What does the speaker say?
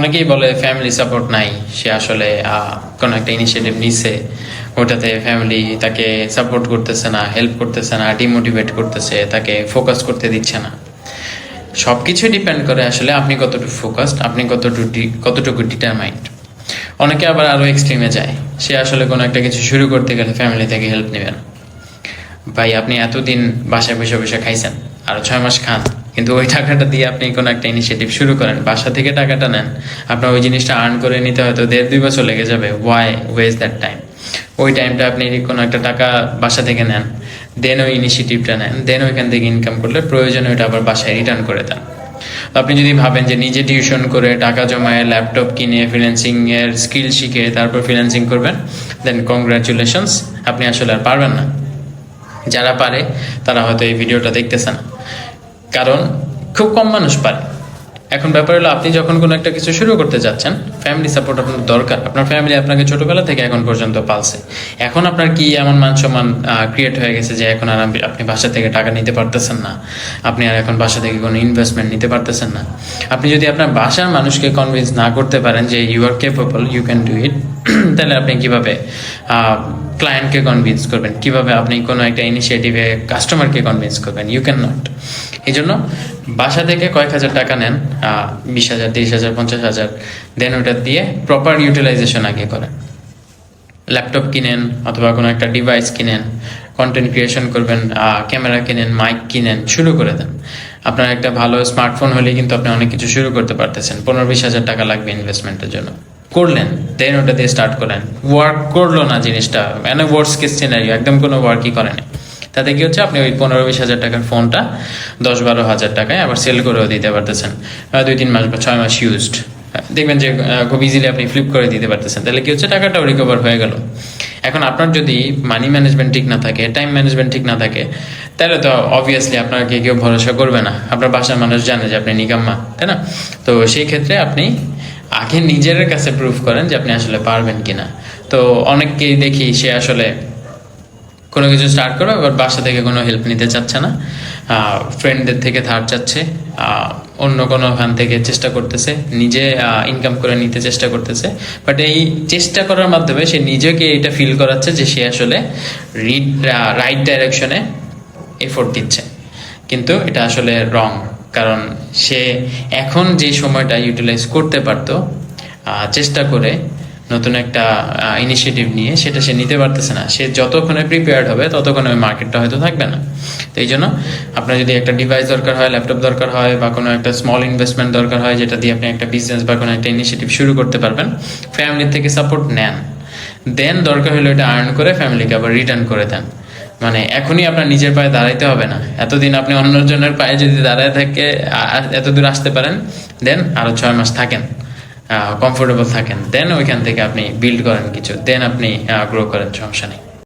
অনেকেই বলে family support নাই। সে আসলে কোনো একটা ইনিশিয়েটিভ নিছে। ওটাতে ফ্যামিলি তাকে সাপোর্ট করতেছে না হেল্প করতেছে না ডিমোটিভেট করতেছে, তাকে ফোকাস করতে দিচ্ছে না। সব কিছু ডিপেন্ড করে আসলে আপনি কতটুকু ফোকাসড আপনি কতটুকু কতটুকু ডিটারমাইন্ড অনেকে আবার আরও এক্সট্রিমে যায়। সে আসলে কোনো একটা কিছু শুরু করতে গেলে ফ্যামিলি থেকে হেল্প নেবে না। ভাই, আপনি এতদিন বাসায় বসে বসে খাইছেন, আরও ছয় মাস খান। কিন্তু ওই টাকাটা দিয়ে আপনি কোনো একটা ইনিশিয়েটিভ শুরু করেন, বাসা থেকে টাকাটা নেন। আপনার ওই জিনিসটা আর্ন করে নিতে হয়তো দেড় দুই বছর লেগে যাবে। ওয়াই ওয়েজ দ্যাট টাইম ওই টাইমটা আপনি কোনো একটা টাকা বাসা থেকে নেন দেন ওই ইনিশিয়েটিভটা নেন দেন ওইখান থেকে ইনকাম করলে প্রয়োজনে ওইটা আবার বাসায় রিটার্ন করে দেন। আপনি যদি ভাবেন যে নিজে টিউশন করে টাকা জমায় ল্যাপটপ কিনে ফ্রিল্যান্সিং এর স্কিল শিখে তারপর ফ্রিল্যান্সিং করবেন দেন কংগ্রাচুলেশনস আপনি আসলে আর পারবেন না। যারা পারে, তারা হয়তো এই ভিডিওটা দেখতেছে না। কারণ খুব কম মানুষ পারে। এখন ব্যাপার হলো, আপনি যখন কোনো একটা কিছু শুরু করতে যাচ্ছেন ফ্যামিলি সাপোর্ট আপনার দরকার। আপনার ফ্যামিলি আপনাকে ছোটবেলা থেকে এখন পর্যন্ত পালছে। এখন আপনার কি এমন মান সম্মান ক্রিয়েট হয়ে গেছে যে এখন আর আপনি- বাসা থেকে টাকা নিতে পারতেছেন না? আপনি আর এখন বাসা থেকে কোনো ইনভেস্টমেন্ট নিতে পারতেছেন না? আপনি যদি আপনার বাসার মানুষকে কনভিন্স না করতে পারেন যে you are capable you can do it তাহলে আপনি কীভাবে ক্লায়েন্টকে কনভিন্স করবেন। কীভাবে আপনি কোনো একটা ইনিশিয়েটিভে কাস্টমারকে কনভিন্স করবেন? ইউ ক্যান নট এই জন্য বাসা থেকে কয়েক হাজার টাকা নেন বিশ হাজার, তিরিশ হাজার, পঞ্চাশ হাজার দেন ওটা দিয়ে প্রপার ইউটিলাইজেশন আগে করেন। ল্যাপটপ কিনেন অথবা কোনো একটা ডিভাইস কিনেন কন্টেন্ট ক্রিয়েশন করবেন ক্যামেরা কিনেন মাইক কিনেন, শুরু করে দেন। আপনার একটা ভালো স্মার্টফোন হলে কিন্তু আপনি অনেক কিছু শুরু করতে পারতেছেন। পনেরো, বিশ হাজার টাকা লাগবে ইনভেস্টমেন্টের জন্য। করলেন দেন ওটা দিয়ে স্টার্ট করলেন। ওয়ার্ক করল না জিনিসটা। মানে ওয়ার্স কেস সিনারিও একদম কোনো ওয়ার্কই করেনি। তাতে কি হচ্ছে, আপনি ওই পনেরো বিশ হাজার টাকার ফোনটা দশ বারো হাজার টাকায় আবার সেল করেও দিতে পারতেছেন। দুই, তিন মাস বা ছয় মাস ইউজড দেখবেন যে খুব ইজিলি আপনি ফ্লিপ করে দিতে পারতেছেন। তাহলে কি হচ্ছে, টাকাটাও রিকভার হয়ে গেল। এখন আপনার যদি মানি ম্যানেজমেন্ট ঠিক না থাকে টাইম ম্যানেজমেন্ট ঠিক না থাকে, তাহলে তো অবভিয়াসলি আপনাকে কেউ ভরসা করবে না। আপনার বাসার মানুষ জানে যে আপনি নিকাম্মা, তাই না? তো সেই ক্ষেত্রে আপনি আগে নিজের কাছে প্রুফ করেন যে আপনি আসলে পারবেন কিনা। তো অনেককেই দেখি সে আসলে কোনো কিছু স্টার্ট করবে এবার বাসা থেকে কোনো হেল্প নিতে চাচ্ছে না। ফ্রেন্ডদের থেকে ধার চাচ্ছে অন্য কোনো ওখান থেকে চেষ্টা করতেছে, নিজে ইনকাম করে নিতে চেষ্টা করতেছে। বাট এই চেষ্টা করার মাধ্যমে সে নিজেকে এটা ফিল করাচ্ছে যে সে আসলে রিড রাইট ডাইরেকশনে এফোর্ট দিচ্ছে। কিন্তু এটা আসলে রং কারণ সে এখন যে সময়টা ইউটিলাইজ করতে পারতো চেষ্টা করে নতুন একটা ইনিশিয়েটিভ নিয়ে, সেটা সে নিতে পারতেছে না। সে যতক্ষণে প্রিপেয়ার্ড হবে, ততক্ষণে ওই মার্কেটটা হয়তো থাকবে না। তো এই জন্য আপনার যদি একটা ডিভাইস দরকার হয় ল্যাপটপ দরকার হয়, বা কোনো একটা স্মল ইনভেস্টমেন্ট দরকার হয়, যেটা দিয়ে আপনি একটা বিজনেস বা কোনো একটা ইনিশিয়েটিভ শুরু করতে পারবেন ফ্যামিলি থেকে সাপোর্ট নেন। দেন দরকার হলে এটা আর্ন করে ফ্যামিলিকে আবার রিটার্ন করে দেন। মানে এখনই আপনার নিজের পায়ে দাঁড়াইতে হবে না। এতদিন আপনি অন্যজনের পায়ে যদি দাঁড়ায় থাকে এত দূর আসতে পারেন, দেন আরও ছয় মাস থাকেন কমফোর্টেবল থাকেন, দেন ওইখান থেকে আপনি বিল্ড করেন কিছু, দেন আপনি গ্রো করেন, সমস্যা নেই।